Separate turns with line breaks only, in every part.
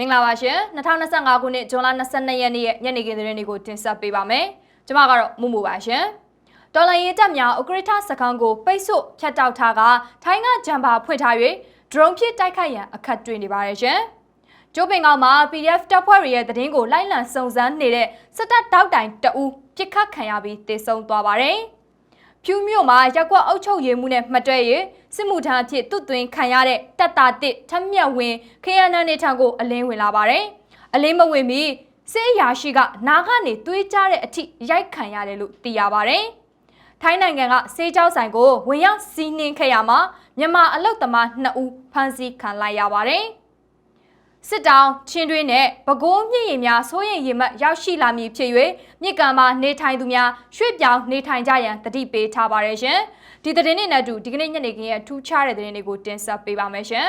မင်္ဂလာပါရှင်2025ခုနှစ်ဇွန်လ22ရက်နေ့ရဲ့ညနေခင်းသတင်းတွေကိုတင်ဆက်ပေးပါမယ်ကျွန်မကတော့မူမူပါရှင်တော်လိုင်းရေးတပ်များဥကရထစခန်းကိုပိတ်ဆို့ဖျက်တောက်ထားကထိုင်းကဂျမ်ဘာဖွင့်ထား၍ဒရုန်းဖြင့်တိုက်ခိုက်ရန်အခက်တွေ့နေပါတယ်ရှင်ကျိုးပင်ကောင်မှာ PDF တပ်ဖွဲ့တွေရဲ့သတင်းကိုလိုက်လံစုံစမ်းနေတဲ့စစ်တပ်တောက်တိုင်တအူးပြစ်ခတ်ခံရပြီးတေဆုံးသွားပါတယ် ဖြူးမြို့မှာရက်ကွက်အုပ်ချုပ်ရေးမှုနဲ့မှတ်တွဲ၍စစ်မှုထမ်းအဖြစ်တွတ်သွင်းခံရတဲ့တပ်သားတစ်ထက်မြက်ဝင်ခရယန်နေထံကိုအလင်းဝင်လာပါတယ်။အလင်းမဝင်မီစစ်အရာရှိကနာကနေသွေးကြတဲ့အထိရိုက်ခံရတယ်လို့သိရပါတယ်။ထိုင်းနိုင်ငံကစေးကြောက်ဆိုင်ကိုဝင်ရောက်စီးနှင်းခဲ့ရမှာမြန်မာအလုတ်သမား2ဦးဖမ်းဆီးခံလိုက်ရပါတယ်။ စစ်တောင်းချင်းတွင်းနဲ့ပဲခူးမြင့်ရင်များစိုးရင်ရင်မှတ်ရောက်ရှိလာမည်ဖြစ်၍မြစ်ကမ်းမှာနေထိုင်သူများရွှေ့ပြောင်းနေထိုင်ကြရန်တတိပေးထားပါရရှင်ဒီသတင်းတွေနဲ့အတူဒီကနေ့ညနေခင်းရဲ့ထူးခြားတဲ့သတင်းတွေကိုတင်ဆက်ပေးပါမယ်ရှင်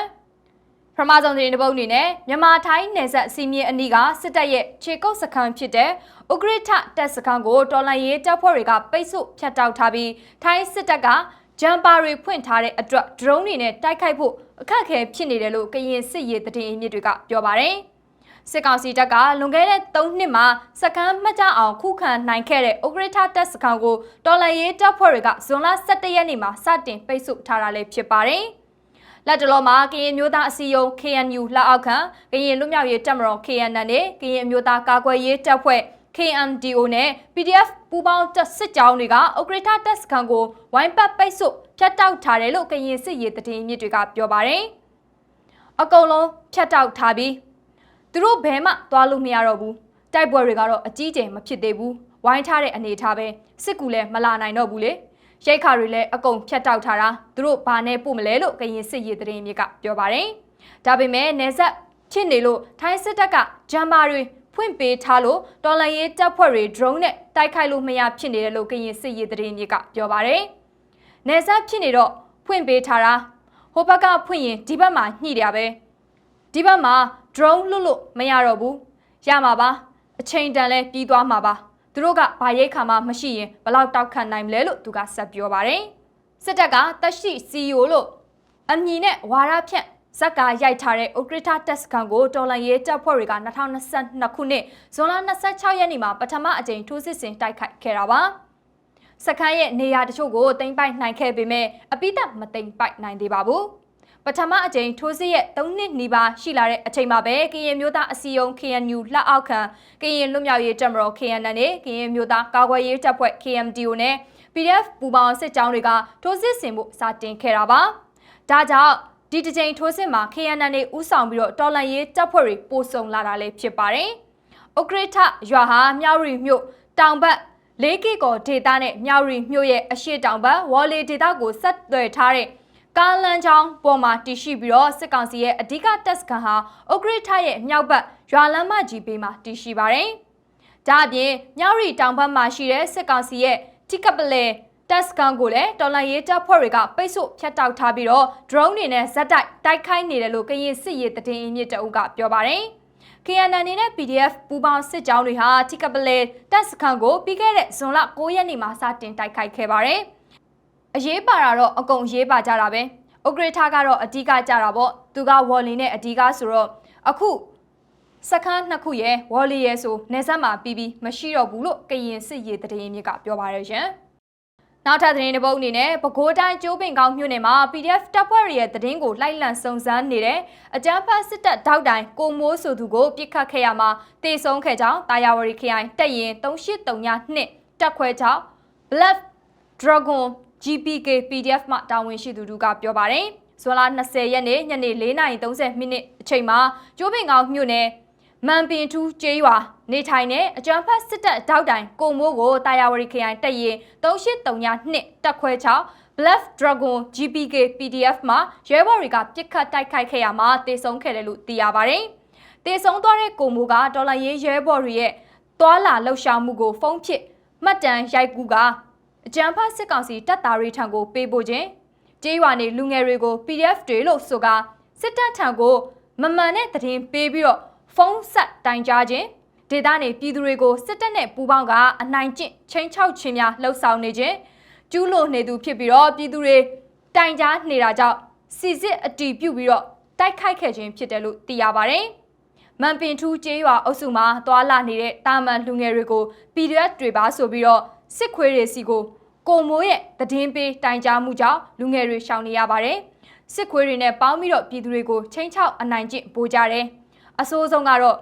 ပထမဆုံးသတင်းတစ်ပုဒ်အနေနဲ့မြန်မာထိုင်းနယ်စပ်စီမင်းအနီးကစစ်တပ်ရဲ့ခြေကုပ်စခန်းဖြစ်တဲ့ဥဂရထတပ်စခန်းကိုတော်လန်ရေးတပ်ဖွဲ့တွေကပိတ်ဆို့ဖျက်တောက်ထားပြီးထိုင်းစစ်တပ်ကဂျမ်ပါတွေဖွင့်ထားတဲ့အတွက်ဒရုန်းတွေနဲ့တိုက်ခိုက်ဖို့ အခက်အခဲဖြစ်နေတယ်လို့ကရင်စစ်ရေးတည်င်းအမြစ်တွေကပြောပါတယ်။စစ်ကောင်စီတပ်ကလွန်ခဲ့တဲ့3နှစ်မှာစကမ်းမှတ်ကြအောင်ခုခံနိုင်ခဲ့တဲ့ဥဂရထတပ်စခန်းကိုတော်လန်ရေးတပ်ဖွဲ့တွေကဇွန်လ17ရက်နေ့မှာစတင်ပိတ်ဆို့ထားတာလည်းဖြစ်ပါတယ်။လက်တလောမှာကရင်မျိုးသားအစည်းအရုံး KNU လက်အောက်ခံကရင်လူမျိုးရေးတပ်မတော် KNN နဲ့ကရင်မျိုးသားကာကွယ်ရေးတပ်ဖွဲ့ KMDO နဲ့ PDF ပူးပေါင်းတပ်စစ်ကြောင်းတွေကဥက္ကဋ္ဌတပ်စခန်းကိုဝိုင်းပတ်ပိတ်ဆို့ ဖျက်တောက်ထားတယ်လို့ကရင်စစ်ရေးတည်င်းမြစ်တွေကပြောပါတယ်။အကုန်လုံးဖျက်တောက်ထားပြီးသူတို့ဘဲမှသွားလို့မရတော့ဘူး။တိုက်ပွဲတွေကတော့အကြီးကျယ်မဖြစ်သေးဘူး။ဝိုင်းထားတဲ့အနေထားပဲစစ်ကူလည်းမလာနိုင်တော့ဘူးလေ။ရိတ်ခါတွေလည်းအကုန်ဖျက်တောက်ထားတာသူတို့ဘာနဲ့ပို့မလဲလို့ကရင်စစ်ရေးတည်င်းမြစ်ကပြောပါတယ်။ဒါပေမဲ့နေဆက်ဖြစ်နေလို့ထိုင်းစစ်တပ်ကဂျမ်ဘာတွေဖွင့်ပေးထားလို့တော်လန်ရေးတပ်ဖွဲ့တွေ drone နဲ့တိုက်ခိုက်လို့မရဖြစ်နေတယ်လို့ကရင်စစ်ရေးသတင်းမြေကပြောပါတယ်။ နေဆက်ဖြစ်နေတော့ဖွင့်ပေးထားတာဟိုဘက်ကဖွင့်ရင်ဒီဘက်မှာညှိတယ်ပဲ။ဒီဘက်မှာ drone လွတ်လို့မရတော့ဘူး။ရမှာပါ။အချိန်တန်လဲပြီးသွားမှာပါ။သူတို့ကဘာရိတ်ခါမှမရှိရင်ဘလောက်တောက်ခံနိုင်မလဲလို့သူကဆက်ပြောပါတယ်။စစ်တပ်ကတက်ရှိ CEO လို့အမည်နဲ့ဝါရဖြန့်ဇက်ကာရိုက်ထားတဲ့ဥကရထတက်စကန်ကိုတော်လန်ရေးတပ်ဖွဲ့တွေက2022ခုနှစ်ဇွန်လ26ရက်နေ့မှာပထမအကြိမ်ထိုးစစ်ဆင်တိုက်ခိုက်ခဲ့တာပါ။ စခန်းရဲ့နေရာတချို့ကိုတင်ပိုက်နိုင်ခဲ့ပေမဲ့အပိသက်မတင်ပိုက်နိုင်သေးပါဘူး။ပထမအကြိမ်ထိုးစစ်ရဲ့3နှစ်နီးပါးရှိလာတဲ့အချိန်မှာပဲကရင်မျိုးသားအစည်းအရုံး KNU လက်အောက်ခံကရင်လွတ်မြောက်ရေးတပ်မတော် KNN နဲ့ကရင်မျိုးသားကာကွယ်ရေးတပ်ဖွဲ့ KMDO နဲ့ PDF ပူးပေါင်းစစ်ကြောင်းတွေကထိုးစစ်ဆင်မှုစတင်ခဲ့တာပါ။ဒါကြောင့်ဒီတစ်ကြိမ်ထိုးစစ်မှာ KNN နဲ့ဥဆောင်ပြီးတော့တော်လန်ရေးတပ်ဖွဲ့တွေပို့ဆောင်လာတာလည်းဖြစ်ပါတယ်။ဥကရထရွာဟာမြောက်ရီမြို့တောင်ဘက် လေးကီကောဒေတာနဲ့မြောက်ရီမြို့ရဲ့အရှိတောင်ဘက်ဝေါ်လီဒေတာကိုဆက်သွယ်ထားတဲ့ကားလန်းချောင်းပေါ်မှာတည်ရှိပြီးတော့စစ်ကောင်စီရဲ့အဓိကတပ်စခန်းဟာဥကရထရဲ့မြောက်ဘက်ရွာလမ်းမကြီးဘေးမှာတည်ရှိပါတယ်။ဒါအပြင်မြောက်ရီတောင်ဘက်မှာရှိတဲ့စစ်ကောင်စီရဲ့တိကပလဲတက်စကန်ကိုလည်းတော်လန်ရေးတပ်ဖွဲ့တွေကပိတ်ဆို့ဖျက်တောက်ထားပြီးတော့ drone တွေနဲ့ဇက်တိုက်တိုက်ခိုက်နေတယ်လို့ကရင်စစ်ရေးတည်င်းမြစ်တအုပ်ကပြောပါတယ်။ KNN နဲ့ PDF ပူးပေါင်းစစ်ကြောင်းတွေဟာတိကပလေတက်စကန်ကိုပြီးခဲ့တဲ့ဇွန်လ9ရက်နေ့မှာစတင်တိုက်ခိုက်ခဲ့ပါတယ်။အရေးပါတာတော့အကုန်ရေးပါကြတာပဲ။ဥဂရထကတော့အဓိကကြတာပေါ့။သူကဝေါ်လီနဲ့အဓိကဆိုတော့အခုစခန်းနှစ်ခုရဲ့ဝေါ်လီရဲ့ဆိုနေဆက်မှာပြီးပြီးမရှိတော့ဘူးလို့ကရင်စစ်ရေးတည်င်းမြစ်ကပြောပါတယ်ရှင်။ နောက်ထပ်သတင်းတစ်ပုဒ်အနေနဲ့ပဲခူးတိုင်းကျိုးပင်ကောင်းမြို့နယ်မှာ PDF တပ်ဖွဲ့ရဲ့သတင်းကိုလိုက်လံစုံစမ်းနေတဲ့အကြမ်းဖက်စစ်တပ်တောက်တိုင်ကိုမိုးဆိုသူကိုပြစ်ခတ်ခဲ့ရမှာတေဆုံးခဲ့ကြောင်းတာယာဝရီခရိုင်တပ်ရင်3832တပ်ခွဲကြောင်း Black Dragon GPK PDF မှတာဝန်ရှိသူတို့ကပြောပါတယ်ဇွန်လ20ရက်နေ့ညနေ4:30မိနစ်အချိန်မှာကျိုးပင်ကောင်းမြို့နယ် မန်ပင်ထူးကျေးရွာနေထိုင်တဲ့အကြမ်းဖက်စစ်တပ်တောက်တိုင်ကိုမိုးကိုတာယာဝရီခရိုင်တပ်ရင်3832တပ်ခွဲ6 Bluff Dragon GPK PDF မှာရဲဘော်တွေကပြစ်ခတ်တိုက်ခိုက်ခဲ့ရမှာတေဆုံးခဲ့တယ်လို့သိရပါတယ်။တေဆုံးသွားတဲ့ကိုမိုးကဒေါ်လာရေးရဲဘော်တွေရဲ့သွာလာလှုပ်ရှားမှုကိုဖုံးဖြစ်မှတ်တမ်းရိုက်ကူးကအကြမ်းဖက်စစ်ကောင်စီတပ်သားတွေထံကိုပေးပို့ခြင်းကျေးရွာနေလူငယ်တွေကို PDF တွေလို့ဆိုကစစ်တပ်ထံကိုမမှန်တဲ့သတင်းပေးပြီးတော့ ဖုန်းဆက်တိုင်ကြားခြင်းဒေသနေပြည်သူတွေကိုစစ်တပ်နဲ့ပူးပေါင်းကအနိုင်ကျင့်ချင်းချောက်ခြင်းများလှုပ်ဆောင်နေခြင်းကျူးလွန်နေသူဖြစ်ပြီးတော့ပြည်သူတွေတိုင်ကြားနေတာကြောင့်စီစစ်အတီးပြုတ်ပြီးတော့တိုက်ခိုက်ခဲ့ခြင်းဖြစ်တယ်လို့သိရပါတယ်။မမန်ပင်ထူးကျေးရွာအုပ်စုမှာသွာလာနေတဲ့တာမန်လူငယ်တွေကို PDF တွေပါဆိုပြီးတော့စစ်ခွေးတွေစီကိုကိုမိုးရဲ့တည်င်းပေးတိုင်ကြားမှုကြောင့်လူငယ်တွေရှောင်နေရပါတယ်စစ်ခွေးတွေနဲ့ပေါင်းပြီးတော့ပြည်သူတွေကိုချင်းချောက်အနိုင်ကျင့်ပို့ကြတယ် အဆိုးဆုံးကတော့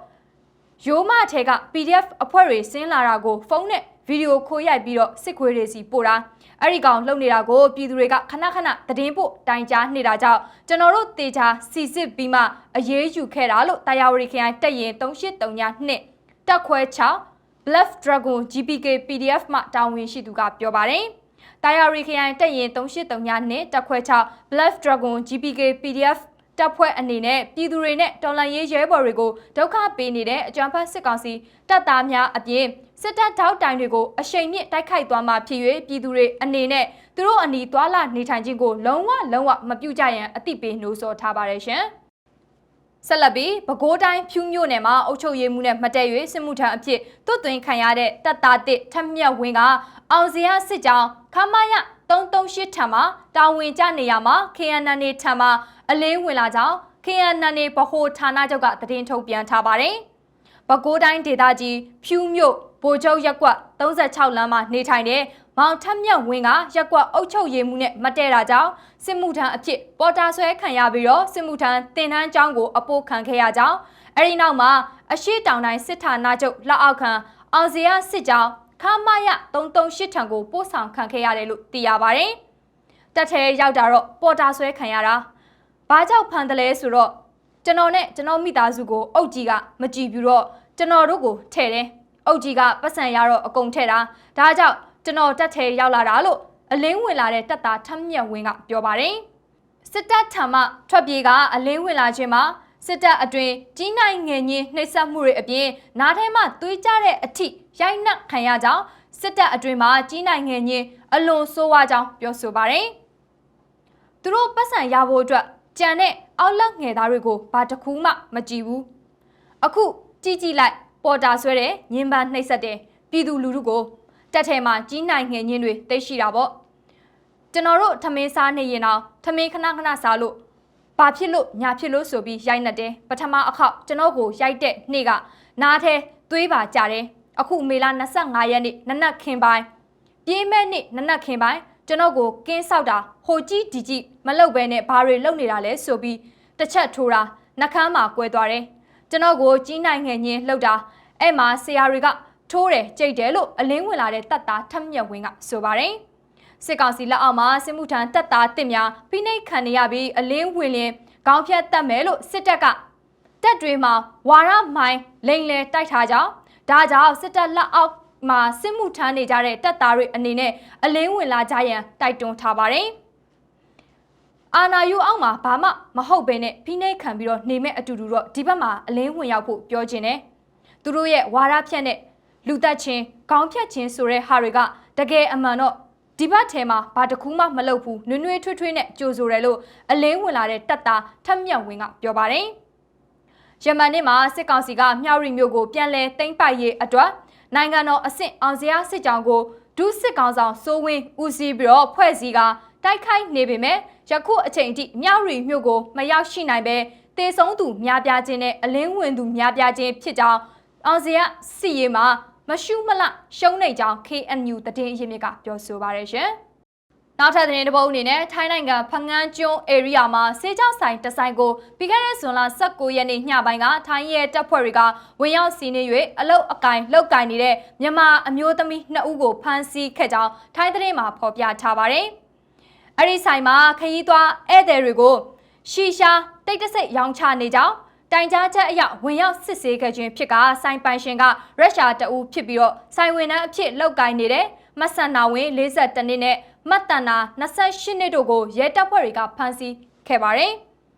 ရိုးမထဲက PDF အဖွဲ့တွေဆင်းလာတာကိုဖုန်းနဲ့ဗီဒီယိုခိုးရိုက်ပြီးတော့စစ်ခွေးတွေစီပို့တာအဲ့ဒီကောင်လှုပ်နေတာကိုပြည်သူတွေကခဏခဏသတင်းပို့တိုင်ကြားနေတာကြောင့်ကျွန်တော်တို့တေချာစီစစ်ပြီးမှအရေးယူခဲ့တာလို့တာယာဝတီခရိုင်တက်ရင်3839နှစ်တက်ခွဲ6 Bluff Dragon GPK PDF မှတာဝန်ရှိသူကပြောပါတယ်။တာယာရီခရိုင်တက်ရင်3839နှစ်တက်ခွဲ6 Bluff Dragon GPK PDF တပ်ဖွဲ့အနေနဲ့ပြည်သူတွေနဲ့တော်လှန်ရေးရဲဘော်တွေကိုဒုက္ခပေးနေတဲ့အကြမ်းဖက်စစ်ကောင်စီတပ်သားများအပြင်စစ်တပ်ထောက်တိုင်တွေကိုအရှိန်မြင့်တိုက်ခိုက်သွားမှာဖြစ်၍ပြည်သူတွေအနေနဲ့သူတို့အနီးသွာလာနေထိုင်ခြင်းကိုလုံးဝလုံးဝမပြုကြရန်အသိပေးနှိုးဆော်ထားပါတယ်ရှင်။ဆက်လက်ပြီးပဲခူးတိုင်းဖြူးမြို့နယ်မှာအုပ်ချုပ်ရေးမှုနဲ့မတည့်၍စစ်မှုထမ်းအဖြစ်တွတ်သွင်းခံရတဲ့တပ်သားတစ်ထက်မြက်ဝင်းကအောင်စရာစစ်ကြောင်းခမရ 338ထံမှာတာဝန်ကျနေရမှာ KNN ထံမှာအလင်းဝင်လာကြောင်း KNN ဗဟိုဌာနချုပ်ကသတင်းထုတ်ပြန်ထားပါတယ်။ပဲခူးတိုင်းဒေသကြီးဖြူးမြို့ဗိုလ်ချုပ်ရက်ကွက်36လမ်းမှာနေထိုင်တဲ့မောင်ထက်မြတ်ဝင်းကရက်ကွက်အုပ်ချုပ်ရေးမှုနဲ့မတည့်တာကြောင့်စစ်မှုထမ်းအဖြစ်ပေါ်တာဆွဲခံရပြီးတော့စစ်မှုထမ်းတင်တန်းကျောင်းကိုအပို့ခံခဲ့ရကြောင်းအဲဒီနောက်မှာအရှိတောင်တိုင်းစစ်ဌာနချုပ်လက်အောက်ခံအောင်စရာစစ်ကြောင်း ခမရ338ထံကိုပို့ဆောင်ခံခဲ့ရတယ်လို့သိရပါတယ်။တက်ထဲရောက်တာတော့ပေါ်တာဆွဲခံရတာဘာကြောင့်ဖန်တယ်လဲဆိုတော့ကျွန်တော်နဲ့ကျွန်တော်မိသားစုကိုအုတ်ကြီးကမကြည့်ဘူးတော့ကျွန်တော်တို့ကိုထဲ့တယ်အုတ်ကြီးကပတ်စံရတော့အကုန်ထဲ့တာဒါကြောင့်ကျွန်တော်တက်ထဲရောက်လာတာလို့အလင်းဝင်လာတဲ့တက်သားထမ်းမြက်ဝင်းကပြောပါတယ်စစ်တပ်ထံမှထွက်ပြေးကအလင်းဝင်လာခြင်းမှာ စစ်တပ်အတွင်ကြီးနိုင်ငယ်ညင်းနှိပ်စက်မှုတွေအပြင်နားထဲမှာသွေးကြတဲ့အထိရိုက်နှက်ခံရကြောင်းစစ်တပ်အတွင်မှာကြီးနိုင်ငယ်ညင်းအလွန်ဆိုးဝါးကြောင်းပြောဆိုပါတယ်။သူတို့ပတ်စံရဖို့အတွက်ကြံတဲ့အောက်လက်ငယ်သားတွေကိုဘာတစ်ခုမှမကြည့်ဘူး။အခုကြည့်ကြည့်လိုက်ပေါ်တာဆွဲတဲ့ညင်ပန်းနှိပ်စက်တဲ့ပြည်သူလူထုကိုတက်ထဲမှာကြီးနိုင်ငယ်ညင်းတွေသိရှိတာပေါ့။ကျွန်တော်တို့ထမင်းစားနေရင်တော့ထမင်းခဏခဏစားလို့ ဘာဖြစ်လို့ညာဖြစ်လို့ဆိုပြီးရိုက်နေတယ်ပထမအခေါက်ကျွန်တော်ကိုရိုက်တဲ့နေ့ကနားထဲသွေးပါကြတယ်အခုမေလ25ရက်နေ့နနက်ခင်းပိုင်းပြေးမဲ့နေ့နနက်ခင်းပိုင်းကျွန်တော်ကိုကင်းဆောက်တာဟိုကြီးဒီကြီးမလုပ်ဘဲနဲ့ဘာတွေလုပ်နေတာလဲဆိုပြီးတစ်ချက်ထိုးတာနှကမ်းမှာကွဲသွားတယ်ကျွန်တော်ကိုကြီးနိုင်ငယ်ညင်းလှုပ်တာအဲ့မှာဆရာတွေကထိုးတယ်ကြိတ်တယ်လို့အလင်းဝင်လာတဲ့တပ်သားထက်မြက်ဝင်းကဆိုပါတယ် စစ်ကောင်စီလက်အောက်မှာစစ်မှုထမ်းတပ်သားတစ်များဖိနှိပ်ခံနေရပြီးအလင်းဝင်လင်းခေါင်းဖြတ်တက်မယ်လို့စစ်တပ်ကတက်တွေမှာဝါရမိုင်းလိန်လေတိုက်ထားကြောင်းဒါကြောင့်စစ်တပ်လက်အောက်မှာစစ်မှုထမ်းနေကြတဲ့တပ်သားတွေအနေနဲ့အလင်းဝင်လာကြရန်တိုက်တွန်းထားပါတယ်အာနာယူအောက်မှာဘာမှမဟုတ်ဘဲနဲ့ဖိနှိပ်ခံပြီးတော့နေမဲ့အတူတူတော့ဒီဘက်မှာအလင်းဝင်ရောက်ဖို့ပြောခြင်းတယ်သူတို့ရဲ့ဝါရဖြတ်နဲ့လူသက်ချင်းခေါင်းဖြတ်ချင်းဆိုတဲ့ဟာတွေကတကယ်အမှန်တော့ ဒီဘက်ထဲမှာဘာတခုမှမလုပ်ဘူးနွေ့နွေ့ထွေးထွေးနဲ့ကြိုဆိုတယ်လို့အလင်းဝင်လာတဲ့တပ်သားထက်မြတ်ဝင်းကပြောပါတယ်။ယမန်နေ့မှာစစ်ကောင်စီကမြောက်ရီမြို့ကိုပြန်လည်သိမ်းပိုက်ရေးအတွက်နိုင်ငံတော်အဆင့်အောင်စရာစစ်ကြောင်းကိုဒုစစ်ကောင်ဆောင်စိုးဝင်းဦးစီးပြီးတော့ဖွဲ့စည်းကတိုက်ခိုက်နေပေမဲ့ယခုအချိန်ထိမြောက်ရီမြို့ကိုမရောက်ရှိနိုင်ပဲတေဆုံးသူများပြားခြင်းနဲ့အလင်းဝင်သူများပြားခြင်းဖြစ်ကြောင်းအောင်စရာစီရေးမှာ မရှုမလရှုံးနေကြောင်း KNU တည်င်းရင်းမြစ်ကပြောဆိုပါရရှင်။နောက်ထပ်သတင်းတစ်ပုဒ်အနေနဲ့ထိုင်းနိုင်ငံဖငန်းကျွန်း area မှာစေကြောက်ဆိုင်တဆိုင်ကိုပြီးခဲ့တဲ့ဇွန်လ19ရက်နေ့ညပိုင်းကထိုင်းရဲတပ်ဖွဲ့တွေကဝင်ရောက်စီးနေ၍အလုတ်အကင်လောက်ကင်နေတဲ့မြန်မာအမျိုးသမီး2ဦးကိုဖမ်းဆီးခဲ့ကြောင်းထိုင်းသတင်းမှာဖော်ပြထားပါတယ်။အဲ့ဒီဆိုင်မှာခရီးသွားဧည့်သည်တွေကိုရှီရှာတိတ်တဆိတ်ရောင်းချနေကြောင်း တိုင်ကြားချက်အရဝင်ရောက်စစ်ဆေးခဲ့ခြင်းဖြစ်ကစိုင်ပိုင်ရှင်ကရုရှားတအူးဖြစ်ပြီးတော့စိုင်ဝင်နှန်းအဖြစ်လောက်ကိုင်းနေတဲ့မဆန်နာဝင်42နှစ်နဲ့မတ်တန်နာ28နှစ်တို့ကိုရဲတပ်ဖွဲ့တွေကဖမ်းဆီးခဲ့ပါတယ်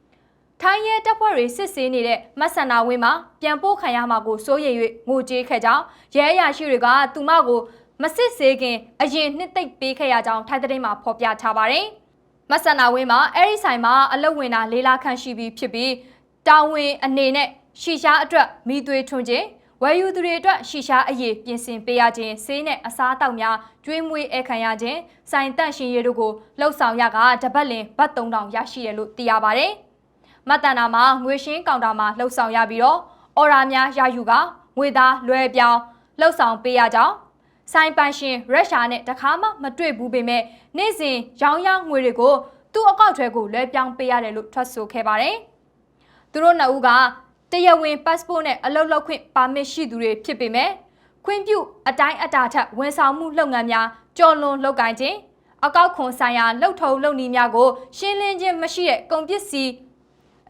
။ထိုင်းရဲတပ်ဖွဲ့တွေစစ်ဆေးနေတဲ့မဆန်နာဝင်မှာပြန်ပို့ခံရမှာကိုစိုးရိမ်၍ငိုကြေးခဲ့ကြောင်းရဲအရာရှိတွေကသူမကိုမစစ်ဆေးခင်အရင်နှစ်သိမ့်ပေးခဲ့ရကြောင်းထိုင်းသတင်းမှာဖော်ပြထားပါတယ်။မဆန်နာဝင်းမှာအဲ့ဒီဆိုင်မှာအလုပ်ဝင်တာလေးလာခန့်ရှိပြီးဖြစ်ပြီး တာဝန်အနေနဲ့ရှီရှားအတွက်မိသွေးထွန်းခြင်းဝယ်ယူသူတွေအတွက်ရှီရှားအရေးပြင်ဆင်ပေးရခြင်းဆေးနဲ့အစားအသောက်များကျွေးမွေးအခမ်းရခြင်းစိုင်တန့်ရှင်ရည်တို့ကိုလှုပ်ဆောင်ရကတပတ်လင်ဘတ်3000ရရှိတယ်လို့သိရပါတယ်။မတ်တန်နာမှာငွေရှင်းကောင်တာမှာလှုပ်ဆောင်ရပြီးတော့အော်ရာများရယူကငွေသားလွှဲပြောင်းလှုပ်ဆောင်ပေးရကြောင်းဆိုင်ပန်ရှင်ရုရှားနဲ့တခါမှမတွေ့ဘူးပေမဲ့နေ့စဉ်ရောင်းရငွေတွေကိုသူ့အကောင့်ထဲကိုလွှဲပြောင်းပေးရတယ်လို့ထွက်ဆိုခဲ့ပါတယ်။ သူတို့နှစ်ဦးကတရားဝင် passport နဲ့အလုပ်လုပ်ခွင့်ပါမစ်ရှိသူတွေဖြစ်ပေမဲ့ခွင့်ပြုအတိုင်းအတာထက်ဝန်ဆောင်မှုလုပ်ငန်းများကြော်လွန်လုပ်ကိုင်ခြင်းအကောက်ခွန်ဆိုင်ရာလှုပ်ထုံလုပ်နည်းများကို ရှင်းလင်းခြင်းမရှိတဲ့ကုန်ပစ္စည်း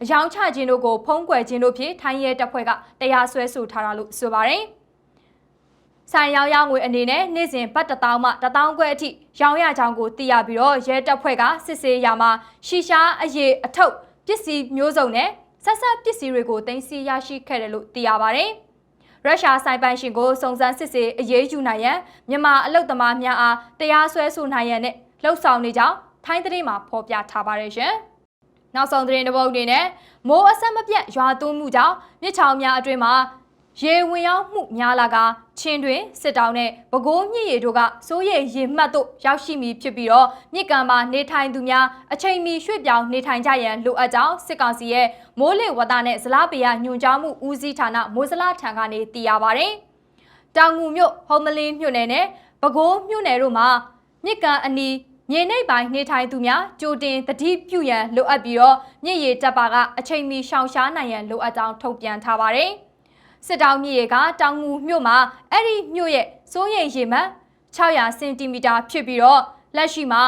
အယောင်ချခြင်းတို့ကိုဖုံးကွယ်ခြင်းတို့ဖြင့်ထိုင်းရဲတပ်ဖွဲ့ကတရားစွဲဆိုထားတာလို့ဆိုပါတယ်။ဆိုင်ရောင်းရငွေအနေနဲ့နေ့စဉ်ဘတ်တထောင်မှတထောင်ခွဲအထိရောင်းရကြောင်းကိုသိရပြီးတော့ရဲတပ်ဖွဲ့ကစစ်ဆေးရမှာရှီရှားအရေးအထုပ်ပစ္စည်းမျိုးစုံနဲ့ ဆက်ဆက်ပစ္စည်းတွေကိုတင်စီရရှိခဲ့တယ်လို့သိရပါတယ်။ရုရှားဆိုင်ပိုင်ရှင်ကိုစုံစမ်းစစ်ဆေးအရေးယူနိုင်ရန်မြန်မာအလုပ်သမားများအားတရားစွဲဆိုနိုင်ရန်နဲ့လှုပ်ဆောင်နေကြောင်းထိုင်းသတင်းမှာဖော်ပြထားပါတယ်ရှင်။နောက်ဆုံးသတင်းတစ်ပုဒ်အနေနဲ့မိုးအဆက်မပြတ်ရွာသွန်းမှုကြောင့်မြစ်ချောင်းများအတွင်းမှာ ရေဝင်ရောက်မှုများလာကချင်းတွင်စစ်တောင်းနဲ့ပဲခူးမြစ်ရေတို့ကစိုးရိမ်ရေမှတ်တို့ရောက်ရှိမည်ဖြစ်ပြီးတော့မြစ်ကမ်းမှာနေထိုင်သူများအချိန်မီရွှေ့ပြောင်းနေထိုင်ကြရန်လိုအပ်ကြောင်းစစ်ကောင်စီရဲ့မိုးလေဝသနဲ့ဇလားပေယညွှန်ကြားမှုဦးစီးဌာနမိုးစလားထံကနေသိရပါဗျ။တောင်ငူမြို့ဟုံးမလင်းမြို့နယ်နဲ့ပဲခူးမြို့နယ်တို့မှာမြစ်ကမ်းအနီးမြေနိပ်ပိုင်းနေထိုင်သူများကြိုတင်တတိပြုရန်လိုအပ်ပြီးတော့မြစ်ရေတပ်ပါကအချိန်မီရှောင်ရှားနိုင်ရန်လိုအပ်ကြောင်းထုတ်ပြန်ထားပါတယ်။ စစ်တောင်မြစ်ရေကတောင်ငူမြို့မှာအဲ့ဒီမြို့ရဲ့စိုးရိမ်ရေမှတ်600စင်တီမီတာဖြစ်ပြီးတော့လက်ရှိမှာ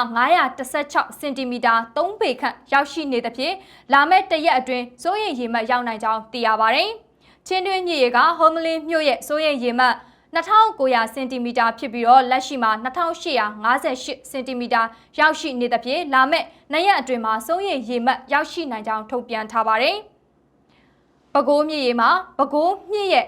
916စင်တီမီတာ3ပေခန့်ရောက်ရှိနေသဖြင့်လာမယ့်တရက်အတွင်းစိုးရိမ်ရေမှတ်ရောက်နိုင်ကြောင်းသိရပါတယ်။ချင်းတွင်းမြစ်ရေကဟိုမလင်းမြို့ရဲ့စိုးရိမ်ရေမှတ်2900စင်တီမီတာဖြစ်ပြီးတော့လက်ရှိမှာ2858စင်တီမီတာရောက်ရှိနေသဖြင့်လာမယ့်နှစ်ရက်အတွင်းမှာစိုးရိမ်ရေမှတ်ရောက်ရှိနိုင်ကြောင်းထုတ်ပြန်ထားပါတယ်။ ပဲခူးမြစ်ရေမှာပဲခူးမြစ်ရဲ့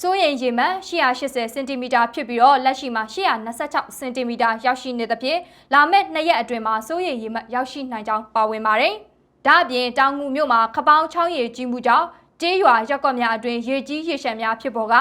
စိုးရိမ်ရေမှန်180စင်တီမီတာဖြစ်ပြီးတော့လက်ရှိမှာ126စင်တီမီတာရောက်ရှိနေသဖြင့်လာမယ့်နှစ်ရက်အတွင်းမှာစိုးရိမ်ရေမှန်ရောက်ရှိနိုင်ကြောင်းပါဝင်ပါတယ်။ဒါ့အပြင်တောင်ငူမြို့မှာခပောင်းချောင်းရေကြီးမှုကြောင့်ကျေးရွာရက်ကွက်များအတွင်းရေကြီးရေရှမ်းများဖြစ်ပေါ်က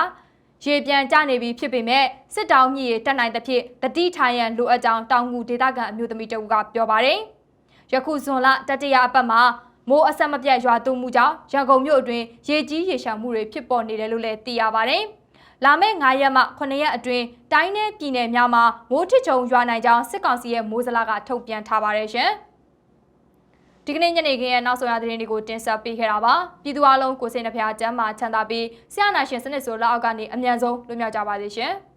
ရေပြန်ကျနေပြီဖြစ်ပေမဲ့စစ်တောင်းမြစ်ရေတက်နိုင်သဖြင့်တတိထိုင်ရန်လိုအပ်ကြောင်းတောင်ငူဒေသခံအမျိုးသမီးတအူးကပြောပါတယ်။ယခုဇွန်လတတိယအပတ်မှာ မိုးအဆက်မပြတ်ရွာသွန်းမှုကြောင့်ရန်ကုန်မြို့အတွင်းရေကြီးရေရှမ်းမှုတွေဖြစ်ပေါ်နေတယ်လို့လည်းသိရပါတယ်။လာမယ့်9ရက်မှ9ရက်အတွင်းတိုင်းနယ်ပြည်နယ်များမှာမိုးထစ်ချုံရွာနိုင်ကြောင်းစစ်ကောင်စီရဲ့မိုးစလာကထုတ်ပြန်ထားပါတယ်ရှင်။ဒီကနေ့ညနေခင်းရဲ့နောက်ဆုံးရသတင်းတွေကိုတင်ဆက်ပေးခဲ့တာပါ။ပြည်သူအလုံးကိုစိတ်နှဖျားကျမ်းမာချမ်းသာပြီးဆရာနာရှင်စနစ်ဆိုလက်အောက်ကနေအမြန်ဆုံးလွတ်မြောက်ကြပါစေရှင်။။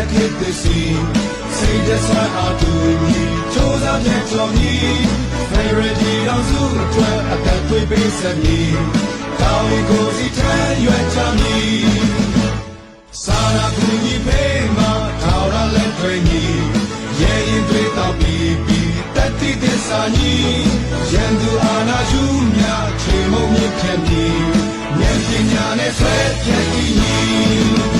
အနာဂတ်ဖြစ်သည်စီစိတ်တဆအားတူညီစူးစမ်းပြန်ကြော်ညီဖေရဒီအောင်စုအတွက်အသက်သွေးပေးစမည်ကောင်းကိုစီထမ်းရွက်ချမည်စာနာကူညီပေးမှာထောက်ရလက်တွေညီရဲ့ရင်တွေတော့ပြီးပြီးတတိသစ္စာညီရန်သူအာနာယူမြချေမုံမြင့်ခဲ့မည်ဉာဏ်ပညာနဲ့ဆွဲပြည့်တည်ညီ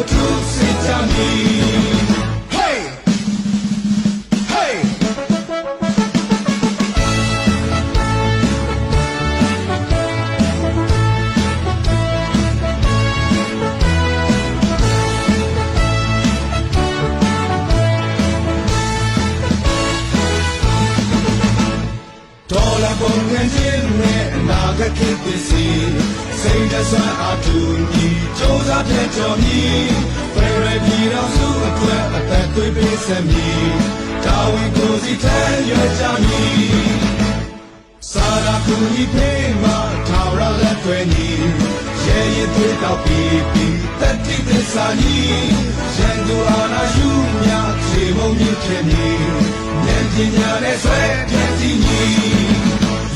ထုစ ဂတ်ဖြစ်သည်စီစိတ်တဆွမ်းအားတူညီစူးစမ်းပြန်ကြော်ညီဖရပြည်တော်စုအတွက်အသက်သွေးပေးစမည်တာဝန်ကိုစီထမ်းရွက်ကြမည်စာရာကူညီဖေးမှာထာဝရလက်တွေညီရရဲရင်သွေးတောက်ပြီးပြီးတတိသစ္စာကြီးရန်သူအာနာယူမြခြေမုံမြင့်ဖြစ်နေဉာဏ်ပညာနဲ့ဆွဲပြည့်စည်ညီ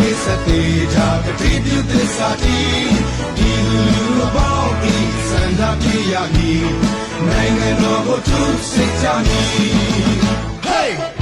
ပေးဆက်သေးကြကတိပြုသစ္စာတီဒီလူလူပေါင်းဤစန္ဒပြရမည်နိုင်ငံတော်ကိုသူစစ်ကြမည်